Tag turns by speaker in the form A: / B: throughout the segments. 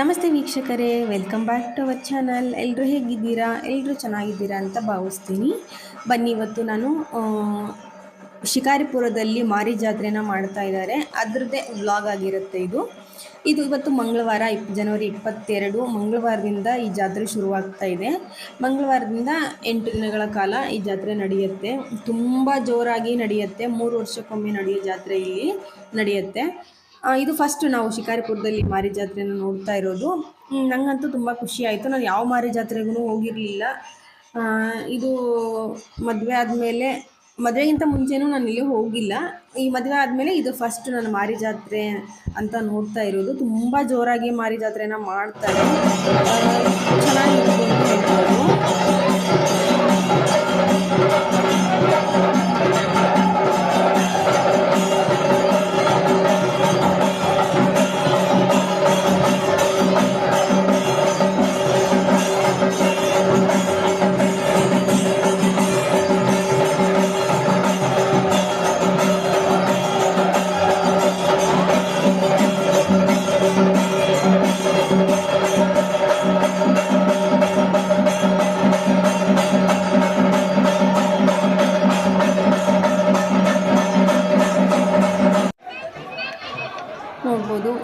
A: ನಮಸ್ತೆ ವೀಕ್ಷಕರೇ welcome back to our channel ಎಲ್ಲರೂ ಹೇಗಿದ್ದೀರಾ? ಎಲ್ಲರೂ ಚೆನ್ನಾಗಿದ್ದೀರಾ ಅಂತ ಭಾವಿಸ್ತೀನಿ. ಬನ್ನಿ, ಇವತ್ತು ನಾನು ಶಿಕಾರಿಪುರದಲ್ಲಿ ಮಾರಿ ಜಾತ್ರೆನ ಮಾಡ್ತಾ ಇದ್ದಾರೆ. ಅದರದ್ದೇ ವ್ಲಾಗ್ ಆಗಿರುತ್ತೆ ಇದು. ಇದು ಇವತ್ತು ಮಂಗಳವಾರ ಇಪ್, ಜನವರಿ ಇಪ್ಪತ್ತೆರಡು, ಮಂಗಳವಾರದಿಂದ ಈ ಜಾತ್ರೆ ಶುರುವಾಗ್ತಾ ಇದೆ. ಮಂಗಳವಾರದಿಂದ ಎಂಟು ದಿನಗಳ ಕಾಲ ಈ ಜಾತ್ರೆ ನಡೆಯುತ್ತೆ. ತುಂಬ ಜೋರಾಗಿ ನಡೆಯುತ್ತೆ. ಮೂರು ವರ್ಷಕ್ಕೊಮ್ಮೆ ನಡೆಯೋ ಜಾತ್ರೆ ಇಲ್ಲಿ ನಡೆಯುತ್ತೆ. ಇದು ಫಸ್ಟ್ ನಾವು ಶಿಕಾರಿಪುರದಲ್ಲಿ ಮಾರಿ ಜಾತ್ರೆನ ನೋಡ್ತಾ ಇರೋದು. ನನಗಂತೂ ನಂಗಂತೂ ತುಂಬ ಖುಷಿ ಆಯಿತು. ನಾನು ಯಾವ ಮಾರಿ ಜಾತ್ರೆಗೂ ಹೋಗಿರಲಿಲ್ಲ. ಇದು ಮದುವೆ ಆದಮೇಲೆ ಮದುವೆಗಿಂತ ಮುಂಚೆನೂ ನಾನು ಇಲ್ಲಿ ಹೋಗಿಲ್ಲ. ಈ ಮದುವೆ ಆದಮೇಲೆ ಇದು ಫಸ್ಟ್ ನಾನು ಮಾರಿ ಜಾತ್ರೆ ಅಂತ ನೋಡ್ತಾ ಇರೋದು. ತುಂಬ ಜೋರಾಗಿ ಮಾರಿ ಜಾತ್ರೆನ ಮಾಡ್ತಾರೆ ಆ,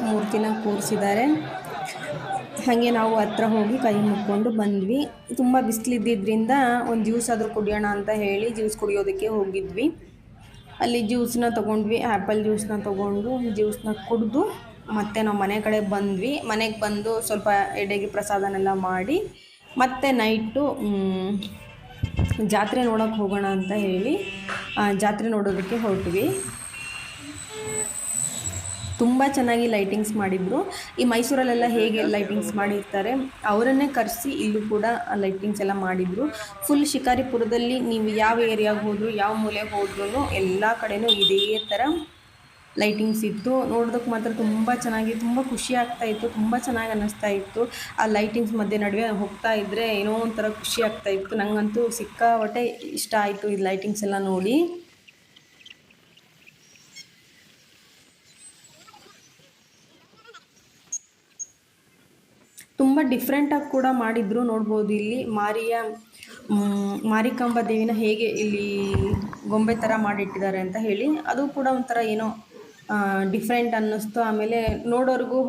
A: ಮೂರ್ತಿನ ಕೂರಿಸಿದ್ದಾರೆ. ಹಾಗೆ ನಾವು ಹತ್ರ ಹೋಗಿ ಕೈ ಮುಕ್ಕೊಂಡು ಬಂದ್ವಿ. ತುಂಬ ಬಿಸಿಲಿದ್ದಿದ್ದರಿಂದ ಒಂದು ಜ್ಯೂಸ್ ಆದರೂ ಕುಡಿಯೋಣ ಅಂತ ಹೇಳಿ ಜ್ಯೂಸ್ ಕುಡಿಯೋದಕ್ಕೆ ಹೋಗಿದ್ವಿ. ಅಲ್ಲಿ ಜ್ಯೂಸನ್ನ ತೊಗೊಂಡ್ವಿ ಆ್ಯಪಲ್ ಜ್ಯೂಸನ್ನ ತೊಗೊಂಡು ಜ್ಯೂಸ್ನ ಕುಡಿದು ಮತ್ತೆ ನಾವು ಮನೆ ಕಡೆ ಬಂದ್ವಿ. ಮನೆಗೆ ಬಂದು ಸ್ವಲ್ಪ ಎಡೆಗೆ ಪ್ರಸಾದನೆಲ್ಲ ಮಾಡಿ ಮತ್ತೆ ನೈಟು ಜಾತ್ರೆ ನೋಡೋಕ್ಕೆ ಹೋಗೋಣ ಅಂತ ಹೇಳಿ ಜಾತ್ರೆ ನೋಡೋದಕ್ಕೆ ಹೊರಟ್ವಿ. ತುಂಬ ಚೆನ್ನಾಗಿ ಲೈಟಿಂಗ್ಸ್ ಮಾಡಿದ್ರು. ಈ ಮೈಸೂರಲ್ಲೆಲ್ಲ ಹೇಗೆ ಲೈಟಿಂಗ್ಸ್ ಮಾಡಿರ್ತಾರೆ, ಅವರನ್ನೇ ಕರೆಸಿ ಇಲ್ಲೂ ಕೂಡ ಲೈಟಿಂಗ್ಸ್ ಎಲ್ಲ ಮಾಡಿದ್ರು. ಫುಲ್ ಶಿಕಾರಿಪುರದಲ್ಲಿ ನೀವು ಯಾವ ಏರಿಯಾಗೆ ಹೋದ್ರು, ಯಾವ ಮೂಲೆಗೆ ಹೋದ್ರೂ ಎಲ್ಲ ಕಡೆನೂ ಇದೇ ಥರ ಲೈಟಿಂಗ್ಸ್ ಇತ್ತು. ನೋಡೋದಕ್ಕೆ ಮಾತ್ರ ತುಂಬ ಚೆನ್ನಾಗಿ, ತುಂಬ ಖುಷಿ ಆಗ್ತಾ ಇತ್ತು, ತುಂಬ ಚೆನ್ನಾಗಿ ಅನ್ನಿಸ್ತಾ ಇತ್ತು. ಆ ಲೈಟಿಂಗ್ಸ್ ಮಧ್ಯೆ ನಡುವೆ ಹೋಗ್ತಾ ಇದ್ದರೆ ಏನೋ ಒಂಥರ ಖುಷಿ ಆಗ್ತಾ ಇತ್ತು. ನನಗಂತೂ ಸಿಕ್ಕಾಪಟ್ಟೆ ಇಷ್ಟ ಆಯಿತು ಈ ಲೈಟಿಂಗ್ಸ್ ಎಲ್ಲ ನೋಡಿ ತುಂಬ ಡಿಫ್ರೆಂಟಾಗಿ ಕೂಡ ಮಾಡಿದ್ರು ನೋಡ್ಬೋದು. ಇಲ್ಲಿ ಮಾರಿಯ ಮಾರಿಕಾಂಬ ದೇವಿನ ಹೇಗೆ ಇಲ್ಲಿ ಗೊಂಬೆ ಥರ ಮಾಡಿಟ್ಟಿದ್ದಾರೆ ಅಂತ ಹೇಳಿ, ಅದು ಕೂಡ ಒಂಥರ ಏನೋ ಡಿಫ್ರೆಂಟ್ ಅನ್ನಿಸ್ತು. ಆಮೇಲೆ ನೋಡೋರಿಗೂ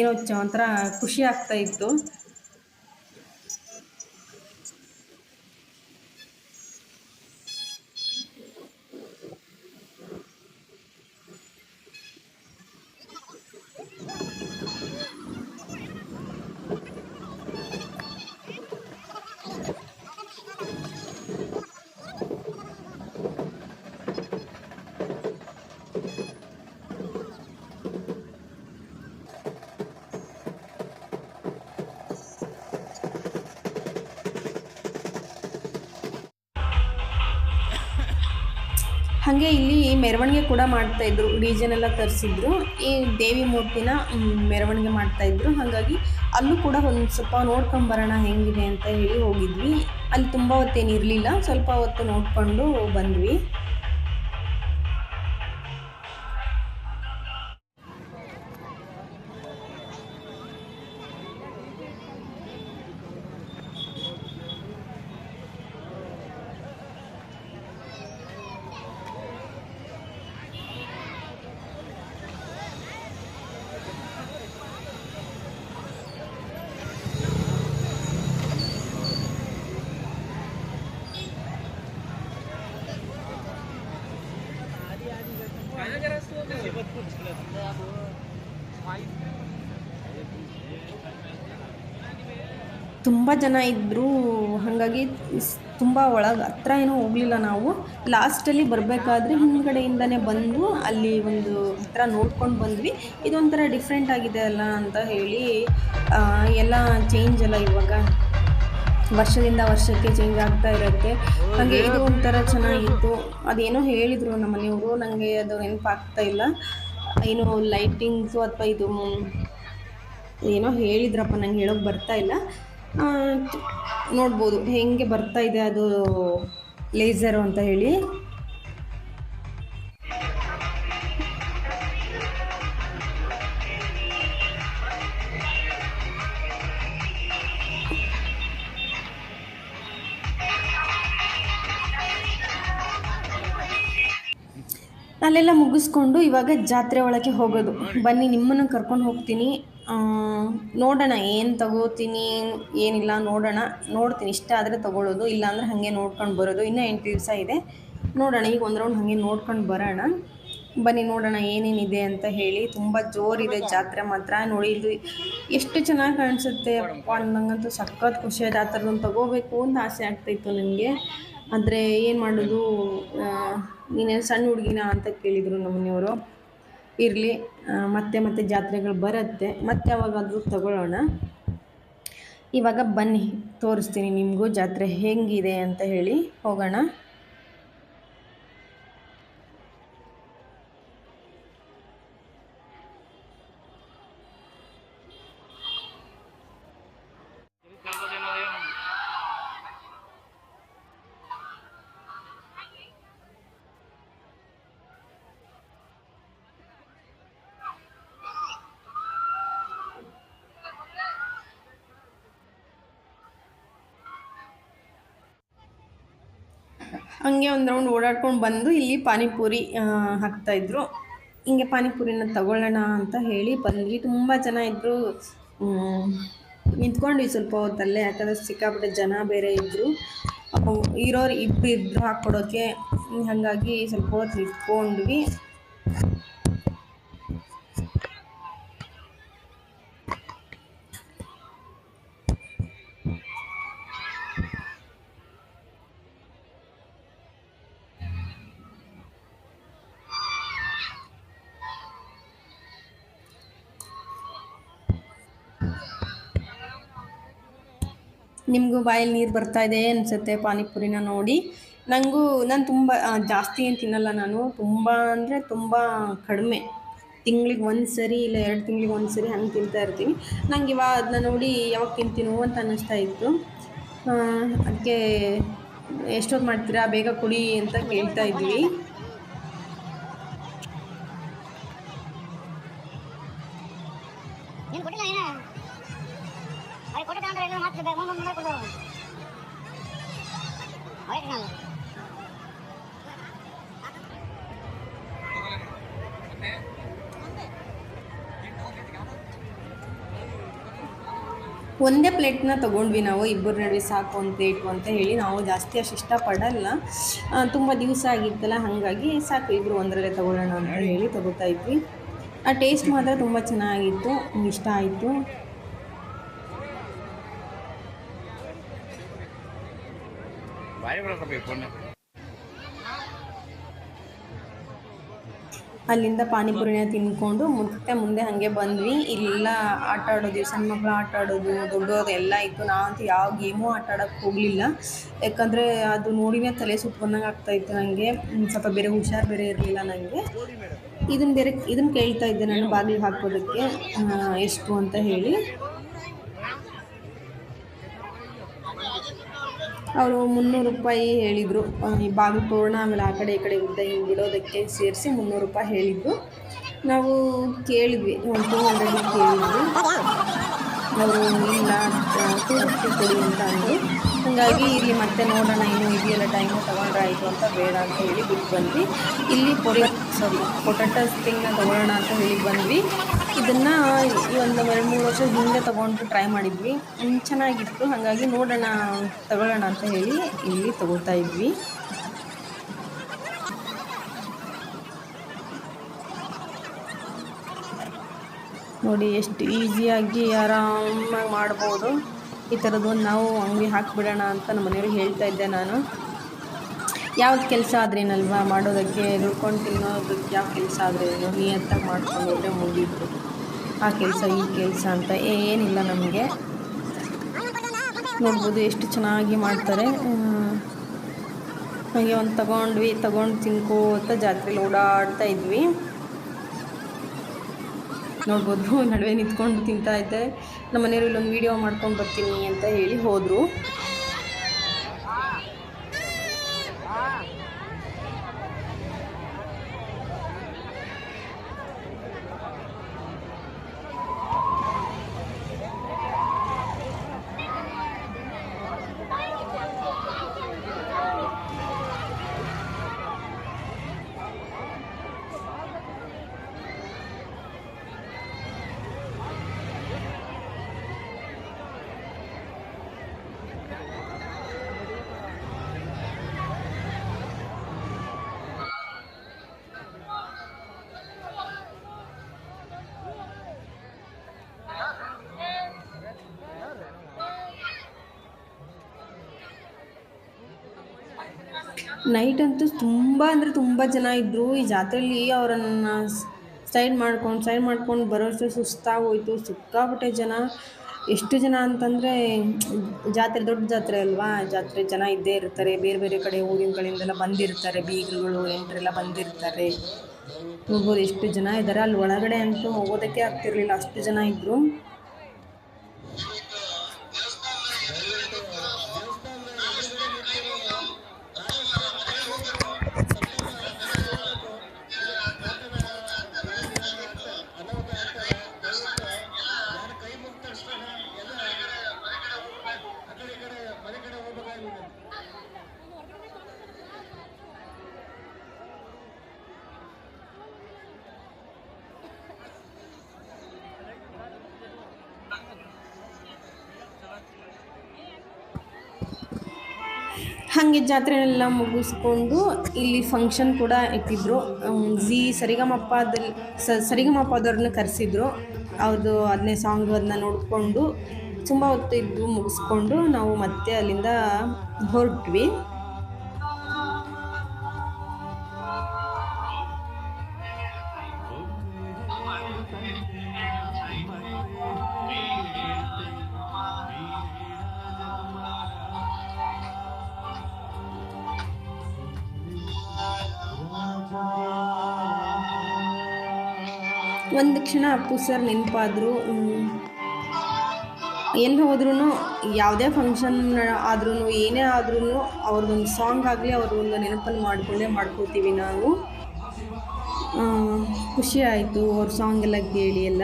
A: ಏನೋ ಒಂಥರ ಖುಷಿ ಆಗ್ತಾ ಇತ್ತು. ಹಾಗೆ ಇಲ್ಲಿ ಮೆರವಣಿಗೆ ಕೂಡ ಮಾಡ್ತಾ ಇದ್ರು ಡಿಜೆನ್ ಎಲ್ಲ ತರಿಸಿದ್ರು. ಈ ದೇವಿ ಮೂರ್ತಿನ ಮೆರವಣಿಗೆ ಮಾಡ್ತಾಯಿದ್ರು ಹಾಗಾಗಿ ಅಲ್ಲೂ ಕೂಡ ಒಂದು ಸ್ವಲ್ಪ ನೋಡ್ಕೊಂಬರೋಣ ಹೆಂಗಿದೆ ಅಂತ ಹೇಳಿ ಹೋಗಿದ್ವಿ. ಅಲ್ಲಿ ತುಂಬ ಹೊತ್ತೇನು ಇರಲಿಲ್ಲ. ಸ್ವಲ್ಪ ಹೊತ್ತು ನೋಡಿಕೊಂಡು ಬಂದ್ವಿ. ತುಂಬ ಜನ ಇದ್ದರು ಹಾಗಾಗಿ ತುಂಬ ಒಳಗೆ ಹತ್ರ ಏನೂ ಹೋಗಲಿಲ್ಲ ನಾವು. ಲಾಸ್ಟಲ್ಲಿ ಬರಬೇಕಾದ್ರೆ ಹಿಂದ್ಗಡೆಯಿಂದನೇ ಬಂದು ಅಲ್ಲಿ ಒಂದು ಹತ್ರ ನೋಡ್ಕೊಂಡು ಬಂದ್ವಿ. ಇದೊಂಥರ ಡಿಫ್ರೆಂಟ್ ಆಗಿದೆ ಅಲ್ಲ ಅಂತ ಹೇಳಿ ಎಲ್ಲ ಚೇಂಜ್ ಅಲ್ಲ ಇವಾಗ ವರ್ಷದಿಂದ ವರ್ಷಕ್ಕೆ ಚೇಂಜ್ ಆಗ್ತಾ ಇರುತ್ತೆ. ಹಾಗೆ ಇದು ಒಂಥರ ಚೆನ್ನಾಗಿತ್ತು. ಅದೇನೋ ಹೇಳಿದರು ನಮ್ಮ ಮನೆಯವರು ನನಗೆ ಅದು ನೆನಪಾಗ್ತಾ ಇಲ್ಲ. ಏನು ಲೈಟಿಂಗ್ಸು ಅಥವಾ ಇದು ಏನೋ ಹೇಳಿದ್ರಪ್ಪ, ನಂಗೆ ಹೇಳೋಕೆ ಬರ್ತಾ ಇಲ್ಲ. ನೋಡ್ಬೋದು. ಹೆಂಗೆ ಬರ್ತಾ ಇದೆ ಅದು ಲೇಸರು ಅಂತ ಹೇಳಿ. ಅಲ್ಲೆಲ್ಲ ಮುಗಿಸ್ಕೊಂಡು ಇವಾಗ ಜಾತ್ರೆ ಒಳಗೆ ಹೋಗೋದು. ಬನ್ನಿ, ನಿಮ್ಮನ್ನು ಕರ್ಕೊಂಡು ಹೋಗ್ತೀನಿ. ನೋಡೋಣ, ಏನು ತಗೋತೀನಿ, ಏನಿಲ್ಲ ನೋಡೋಣ. ನೋಡ್ತೀನಿ, ಇಷ್ಟ ಆದರೆ ತಗೊಳ್ಳೋದು, ಇಲ್ಲಾಂದರೆ ಹಾಗೆ ನೋಡ್ಕೊಂಡು ಬರೋದು. ಇನ್ನೂ ಎಂಟು ದಿವಸ ಇದೆ. ನೋಡೋಣ, ಈಗ ಒಂದು ರೌಂಡ್ ಹಾಗೆ ನೋಡ್ಕೊಂಡು ಬರೋಣ. ಬನ್ನಿ, ನೋಡೋಣ ಏನೇನಿದೆ ಅಂತ ಹೇಳಿ. ತುಂಬ ಜೋರಿದೆ ಜಾತ್ರೆ ಮಾತ್ರ. ನೋಡಿ ಇಲ್ಲಿ ಎಷ್ಟು ಚೆನ್ನಾಗಿ ಕಾಣಿಸುತ್ತೆ. ಅಪ್ಪ ನನಗಂತೂ ಸಖತ್ ಖುಷಿ ಆಯಿತು. ಆ ಥರದೊಂದು ತಗೋಬೇಕು ಅಂತ ಆಸೆ ಆಗ್ತಾಯಿತ್ತು ನನಗೆ. ಆದರೆ ಏನು ಮಾಡೋದು? ನೀನೇನು ಸಣ್ಣ ಹುಡುಗಿನ ಅಂತ ಕೇಳಿದರು ನಮ್ಮ ಮನೆಯವರು. ಇರಲಿ. ಮತ್ತೆ ಮತ್ತೆ ಜಾತ್ರೆಗಳು ಬರುತ್ತೆ. ಮತ್ತೆ ಯಾವಾಗಾದರೂ ತಗೊಳ್ಳೋಣ. ಇವಾಗ ಬನ್ನಿ, ತೋರಿಸ್ತೀನಿ ನಿಮಗೂ ಜಾತ್ರೆ ಹೇಗಿದೆ ಅಂತ ಹೇಳಿ ಹೋಗೋಣ. ಹಂಗೆ ಒಂದು ರೌಂಡ್ ಓಡಾಡ್ಕೊಂಡು ಬಂದು ಇಲ್ಲಿ ಪಾನಿಪುರಿ ಹಾಕ್ತಾಯಿದ್ರು ಹಿಂಗೆ ಪಾನಿಪುರಿನ ತಗೊಳ್ಳೋಣ ಅಂತ ಹೇಳಿ ಬಂದ್ವಿ. ತುಂಬ ಜನ ಇದ್ದರು ನಿಂತ್ಕೊಂಡ್ವಿ ಸ್ವಲ್ಪ ಹೊತ್ತಲ್ಲೇ, ಯಾಕಂದರೆ ಸಿಕ್ಕಾಪಟ್ಟೆ ಜನ ಬೇರೆ ಇದ್ದರು ಇರೋರು ಇಬ್ಬರು ಇದ್ದರು ಹಾಕ್ಕೊಡೋಕ್ಕೆ ಹಾಗಾಗಿ ಸ್ವಲ್ಪ ಹೊತ್ತು ನಿಂತ್ಕೊಂಡ್ವಿ. ನಿಮಗೂ ಬಾಯಲ್ಲಿ ನೀರು ಬರ್ತಾ ಇದೆ ಅನಿಸುತ್ತೆ ಪಾನಿಪುರಿನ ನೋಡಿ. ನನಗೂ ನಾನು ತುಂಬ ಜಾಸ್ತಿ ಏನು ತಿನ್ನಲ್ಲ ನಾನು. ತುಂಬ ಅಂದರೆ ತುಂಬ ಕಡಿಮೆ. ತಿಂಗ್ಳಿಗೆ ಒಂದು ಸರಿ ಇಲ್ಲ ಎರಡು ತಿಂಗ್ಳಿಗೆ ಒಂದು ಸರಿ ಹಂಗೆ ತಿಂತಾ ಇರ್ತೀನಿ. ನಂಗೆ ಇವಾಗ ಅದನ್ನ ನೋಡಿ ಯಾವಾಗ ತಿಂತೀನೋ ಅಂತ ಅನ್ನಿಸ್ತಾ ಇತ್ತು. ಅದಕ್ಕೆ ಎಷ್ಟೊತ್ತು ಮಾಡ್ತೀರಾ? ಬೇಗ ಕುಡಿ ಅಂತ ಕೇಳ್ತಾ ಇದ್ವಿ
B: ನೀನು ಕೊಟ್ಟಿಲ್ಲ ಏನ ಅವ್ರಿಗೆ ಕೊಟ್ಟಿದ್ದ ಅಂದ್ರೆ ಎಲ್ಲ ಮತ್ತೆ ಮುಂದೆ ಮುಂದೆ ಕೊಡು ಅವ್ರಿಗೆ ನಾನು
A: ಒಂದೇ ಪ್ಲೇಟ್ನ ತೊಗೊಂಡ್ವಿ ನಾವು, ಇಬ್ಬರ ನಡುವೆ ಸಾಕು ಒಂದು ಪ್ಲೇಟು ಅಂತ ಹೇಳಿ. ನಾವು ಜಾಸ್ತಿ ಅಷ್ಟು ಇಷ್ಟಪಡಲ್ಲ. ತುಂಬ ದಿವಸ ಆಗಿತ್ತಲ್ಲ, ಹಾಗಾಗಿ ಸಾಕು ಇಬ್ಬರು ಒಂದರಲ್ಲೇ ತೊಗೊಳ್ಳೋಣ ಅಂತ ಹೇಳಿ ತೊಗೋತಾ ಇದ್ವಿ. ಆ, ಟೇಸ್ಟ್ ಮಾತ್ರ ತುಂಬ ಚೆನ್ನಾಗಿತ್ತು, ಇಷ್ಟ ಆಯಿತು. ಅಲ್ಲಿಂದ ಪಾನಿಪುರಿನ ತಿನ್ಕೊಂಡು ಮತ್ತೆ ಮುಂದೆ ಹಾಗೆ ಬಂದ್ವಿ. ಇಲ್ಲ ಆಟ ಆಡೋದು ಸಣ್ಣ ಮಕ್ಕಳು ಆಟ ಆಡೋದು ದೊಡ್ಡವ್ರು ಎಲ್ಲ ಇತ್ತು. ನಾವಂತೂ ಯಾವ ಗೇಮು ಆಟ ಹೋಗಲಿಲ್ಲ. ಯಾಕಂದರೆ ಅದು ನೋಡಿನೇ ತಲೆ ಸುತ್ಕೊಂಡಂಗೆ ಆಗ್ತಾಯಿತ್ತು ನನಗೆ ಸ್ವಲ್ಪ ಬೇರೆ ಹುಷಾರು ಬೇರೆ ಇರಲಿಲ್ಲ ನನಗೆ ಇದನ್ನು ಬೇರೆ ಇದನ್ನು ಕೇಳ್ತಾ ಇದ್ದೆ ನಾನು ಬಾಗಿಲು ಹಾಕೋದಕ್ಕೆ ಎಷ್ಟು ಅಂತ ಹೇಳಿ. ಅವರು ಮುನ್ನೂರು ರೂಪಾಯಿ ಹೇಳಿದರು. ಈ ಬಾಗಿಲು ತೋರಣ ಆಮೇಲೆ ಆ ಕಡೆ ಈ ಕಡೆ ಉದ್ದ ಹಿಂಗೆ ಬಿಡೋದಕ್ಕೆ ಸೇರಿಸಿ ಮುನ್ನೂರು ರೂಪಾಯಿ ಹೇಳಿದರು. ನಾವು ಕೇಳಿದ್ವಿ, ಒಂದು ಟೂ ಹಂಡ್ರೆಡ್ ಕೇಳಿದ್ವಿ. ಅವರು, ಇಲ್ಲ ಟೂ ಫಿಫ್ಟಿ ಕೊಡಿ ಅಂತ ಅಂದರು. ಹಾಗಾಗಿ ಇಲ್ಲಿ ಮತ್ತೆ ನೋಡೋಣ, ಇನ್ನೂ ಇದೆಯಲ್ಲ ಟೈಮು ತೊಗೊಂಡ್ರೆ ಆಯಿತು ಅಂತ ಬೇಡ ಅಂತ ಹೇಳಿ ಬಿಟ್ಟು ಬಂದ್ವಿ. ಇಲ್ಲಿ ಪೊರಿ ಸಾರಿ ಪೊಟ್ಯಾಟೊ ಸ್ಟಿಂಗ್ನ ತೊಗೊಳ್ಳೋಣ ಅಂತ ಹೇಳಿ ಬಂದ್ವಿ. ಇದನ್ನು ಈ ಒಂದು ಎರಡು ಮೂರು ವರ್ಷ ಹಿಂದೆ ತೊಗೊಂಡು ಟ್ರೈ ಮಾಡಿದ್ವಿ. ಚೆನ್ನಾಗಿತ್ತು. ಹಾಗಾಗಿ ನೋಡೋಣ, ತಗೊಳ್ಳೋಣ ಅಂತ ಹೇಳಿ ಇಲ್ಲಿ ತೊಗೊಳ್ತಾ ಇದ್ವಿ. ನೋಡಿ, ಎಷ್ಟು ಈಸಿಯಾಗಿ ಆರಾಮಾಗಿ ಮಾಡ್ಬೋದು. ಈ ಥರದ್ದು ನಾವು ಅಂಗಡಿ ಹಾಕಿಬಿಡೋಣ ಅಂತ ನಮ್ಮ ಮನೆಯವ್ರಿಗೆ ಹೇಳ್ತಾ ಇದ್ದೆ ನಾನು. ಯಾವ್ದು ಕೆಲಸ ಆದ್ರೇನಲ್ವಾ? ಮಾಡೋದಕ್ಕೆ ದುಡ್ಕೊಂಡು ತಿನ್ನೋದಕ್ಕೆ ಯಾವ ಕೆಲಸ ಆದ್ರೇನು? ನಿಯತ್ತಾಗಿ ಮಾಡ್ಕೊಂಡು ಹೋದರೆ ಆ ಕೆಲಸ, ಈ ಕೆಲಸ ಅಂತ ಏನಿಲ್ಲ ನಮಗೆ. ನೋಡ್ಬೋದು ಎಷ್ಟು ಚೆನ್ನಾಗಿ ಮಾಡ್ತಾರೆ. ಹಾಗೆ ಒಂದು ತಗೊಂಡ್ವಿ, ತಗೊಂಡು ತಿನ್ಕೋತ ಜಾತ್ರೆಲಿ ಓಡಾಡ್ತಾ ಇದ್ವಿ. ನೋಡ್ಬೋದು ನಡುವೆ ನಿಂತ್ಕೊಂಡು ತಿಂತಾ ಇದ್ದೆ. ನಮ್ಮ ಮನೆಯವರು ಇಲ್ಲೊಂದು ವೀಡಿಯೋ ಮಾಡ್ಕೊಂಡು ಬರ್ತೀನಿ ಅಂತ ಹೇಳಿ ಹೋದರು. ನೈಟ್ ಅಂತೂ ತುಂಬ ಅಂದರೆ ತುಂಬ ಜನ ಇದ್ದರು ಈ ಜಾತ್ರೆಯಲ್ಲಿ ಅವರನ್ನು ಸೈಡ್ ಮಾಡ್ಕೊಂಡು ಸೈಡ್ ಮಾಡ್ಕೊಂಡು ಬರೋಷ್ಟು ಸುಸ್ತಾಗೋಯ್ತು. ಸಿಕ್ಕಾಪಟ್ಟೆ ಜನ. ಎಷ್ಟು ಜನ ಅಂತಂದರೆ, ಜಾತ್ರೆ ದೊಡ್ಡ ಜಾತ್ರೆ ಅಲ್ವಾ? ಜಾತ್ರೆ ಜನ ಇದ್ದೇ ಇರ್ತಾರೆ. ಬೇರೆ ಬೇರೆ ಕಡೆ, ಊರಿನ ಕಡೆಯಿಂದೆಲ್ಲ ಬಂದಿರ್ತಾರೆ. ಬೀಗರುಗಳು, ಎಂಟ್ರೆಲ್ಲ ಬಂದಿರ್ತಾರೆ. ನೋಡ್ಬೋದು ಎಷ್ಟು ಜನ ಇದ್ದಾರೆ ಅಲ್ಲಿ ಒಳಗಡೆ ಅಂತೂ ಹೋಗೋದಕ್ಕೆ ಆಗ್ತಿರಲಿಲ್ಲ. ಅಷ್ಟು ಜನ ಇದ್ದರು ಹಾಗೆ ಜಾತ್ರೆನೆಲ್ಲ ಮುಗಿಸ್ಕೊಂಡು ಇಲ್ಲಿ ಫಂಕ್ಷನ್ ಕೂಡ ಇಟ್ಟಿದ್ರು. ಜಿ ಸರಿಗಮಪ್ಪದಲ್ಲಿ ಸರಿಗಮಪ್ಪದವ್ರನ್ನ ಕರೆಸಿದ್ರು. ಅವ್ರದ್ದು ಅದನ್ನೇ ಸಾಂಗ್ ಅದನ್ನ ನೋಡಿಕೊಂಡು ತುಂಬ ಹೊತ್ತು ಇದ್ದು ಮುಗಿಸ್ಕೊಂಡು ನಾವು ಮತ್ತೆ ಅಲ್ಲಿಂದ ಹೊರಟ್ವಿ. ಒಂದು ಕ್ಷಣ ಅಪ್ಪು ಸರ್ ನೆನಪಾದರು ಎಲ್ಲಿ ಹೋದ್ರೂ ಯಾವುದೇ ಫಂಕ್ಷನ್ ಆದ್ರೂ ಏನೇ ಆದ್ರೂ ಅವ್ರದ್ದೊಂದು ಸಾಂಗ್ ಆಗಲಿ ಅವ್ರದ್ದೊಂದು ನೆನಪನ್ನು ಮಾಡಿಕೊಂಡೇ ಮಾಡ್ಕೋತೀವಿ ನಾವು. ಖುಷಿ ಆಯಿತು ಅವ್ರ ಸಾಂಗ್ ಎಲ್ಲ ಕೇಳಿ ಎಲ್ಲ.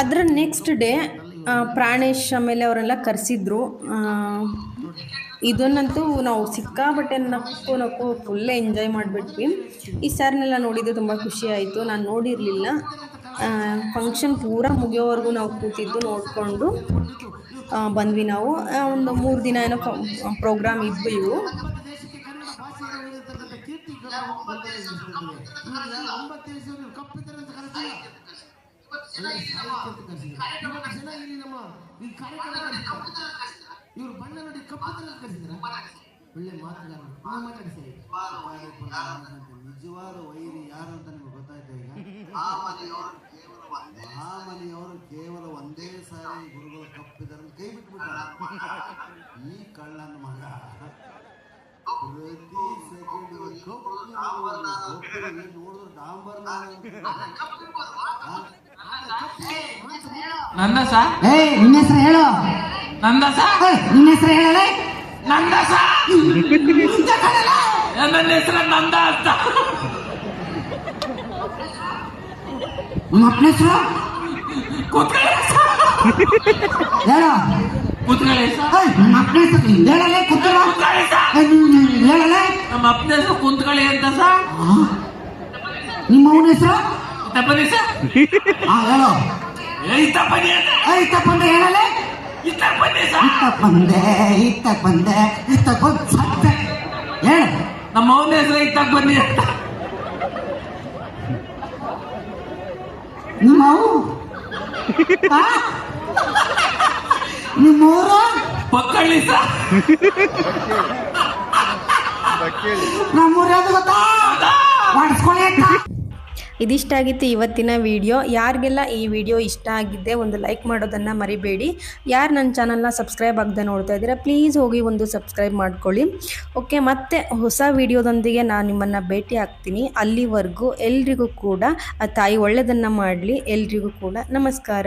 A: ಅದರ ನೆಕ್ಸ್ಟ್ ಡೇ ಪ್ರಾಣೇಶ್ ಆಮೇಲೆ ಅವರೆಲ್ಲ ಕರೆಸಿದ್ರು. ಇದನ್ನಂತೂ ನಾವು ಸಿಕ್ಕಾಬಟ್ಟೆ ನಕ್ಕು ನಕ್ಕು ಫುಲ್ಲೇ ಎಂಜಾಯ್ ಮಾಡಿಬಿಟ್ವಿ. ಈ ಸಾರ್ನೆಲ್ಲ ನೋಡಿದ್ದು ತುಂಬ ಖುಷಿ ಆಯಿತು. ನಾನು ನೋಡಿರಲಿಲ್ಲ. ಫಂಕ್ಷನ್ ಪೂರ ಮುಗಿಯೋವರೆಗೂ ನಾವು ಕೂತಿದ್ದು ನೋಡಿಕೊಂಡು ಬಂದ್ವಿ ನಾವು. ಒಂದು ಮೂರು ದಿನ ಏನೋ ಪ್ರೋಗ್ರಾಮ್ ಇದ್ವಿ ಇವು.
C: ಇವ್ರು ಬಣ್ಣ ನೋಡಿ ಕಪ್ಪು ತರ ಕರೆಸಿದ್ರ ಒಳ್ಳೆ ಮಾತುಗಾರ ನೀವು ಮಾತಾಡಿ ಸರಿ ನಿಜವಾದ ವೈರಿ ಯಾರು ಅಂತ ನಿಮ್ಗೆ ಗೊತ್ತಾಯ್ತು ಈಗ ಮನೆಯವರು ಕೇವಲ ಒಂದೇ ಸಾರಿ ಗುರುಗಳು ಕಪ್ಪಿದರನ್ನು ಕೈ ಬಿಟ್ಬಿಟ್ಟ ಈ ಕಳ್ಳನ ಮಗ ಪ್ರತಿ ಸೆಕೆಂಡ್ ನೋಡಿದ್ರೆ ಡಾಂಬರ್
D: ನಂದಸ
C: ಏ ನಿನ್ನ ಹೆಸರು ಹೇಳು.
D: ನಂದಸ
C: ಸಾ? ನಿನ್ನ ಹೆಸರು ಹೇಳಲೇ
D: ನಂದಸ ನನ್ನ ಹೆಸರು ನಂದ ಅಂತ.
C: ನಿಮ್ಮ ಅಪ್ಪನ ಹೆಸರು?
D: ಕೂತ್ಕೊಳ್ಳಿ
C: ಹೇಳು.
D: ಕೂತ್ಕೊಳ್ಳಿ
C: ನಿಮ್ಮ ಅಪ್ಪನ ಹೆಸರು ಹೇಳಲೇ ಕೂತ್ಕೊಳ್ಳೋ.
D: ಕೂತ್ಕೊಳ್ಳಿ ಸರ್.
C: ಏಯ್, ನೀನ್- ನೀನ್ ಹೇಳಲೇ.
D: ನಮ್ಮ ಅಪ್ಪನ ಹೆಸರು ಕುಂತ್ಕೊಳ್ಳಿ ಅಂತ ಸರ್
C: ಆ? ನಿಮ್ಮ ಅವನ ಹೆಸರು?
D: ತಪ್ಪನಿ ಸರ್?
C: ಹಾ ಹೇಳು.
D: ಇತ್ತ
C: ಏಯ್, ಇತ್ತ ಬಂದೆ ಹೇಳಲೇ?
D: ಇತ್ತ ಬನ್ನಿ ಸರ್?
C: ಇತ್ತ ಬಂದೆ ಇತ್ತ ಬಂದೆ ಇತ್ತ ಬಂದ್ ಸತ್ತೆ ಹೇಳ.
D: ನಮ್ಮ ಅವನ ಹೆಸರು ಅಂತ.
C: ನಿಮ್ಮ ಅವು? ನಿಮ್ಮ ಊರು?
D: ಪಕ್ಕಳ್ಳಿ ಸರ್.
C: ನಮ್ಮೂರ ಯಾವ್ದು ಗೊತ್ತಾ? ಮಾಡಿಸ್ಕೊಳ್ಳಿ ಅಂತ.
A: ಇದಿಷ್ಟಾಗಿತ್ತು ಇವತ್ತಿನ ವಿಡಿಯೋ ಯಾರಿಗೆಲ್ಲ ಈ ವಿಡಿಯೋ ಇಷ್ಟ ಆಗಿದ್ದೆ ಒಂದು ಲೈಕ್ ಮಾಡೋದನ್ನು ಮರಿಬೇಡಿ. ಯಾರು ನನ್ನ ಚಾನಲ್ನ ಸಬ್ಸ್ಕ್ರೈಬ್ ಆಗದೆ ನೋಡ್ತಾ ಇದ್ದೀರಾ ಪ್ಲೀಸ್ ಹೋಗಿ ಒಂದು ಸಬ್ಸ್ಕ್ರೈಬ್ ಮಾಡ್ಕೊಳ್ಳಿ. ಓಕೆ ಮತ್ತೆ ಹೊಸ ವಿಡಿಯೋದೊಂದಿಗೆ ನಾನು ನಿಮ್ಮನ್ನು ಭೇಟಿ ಆಗ್ತೀನಿ. ಅಲ್ಲಿವರೆಗೂ ಎಲ್ರಿಗೂ ಕೂಡ, ಆ ತಾಯಿ ಒಳ್ಳೆಯದನ್ನು ಮಾಡಲಿ, ಎಲ್ರಿಗೂ ಕೂಡ ನಮಸ್ಕಾರ.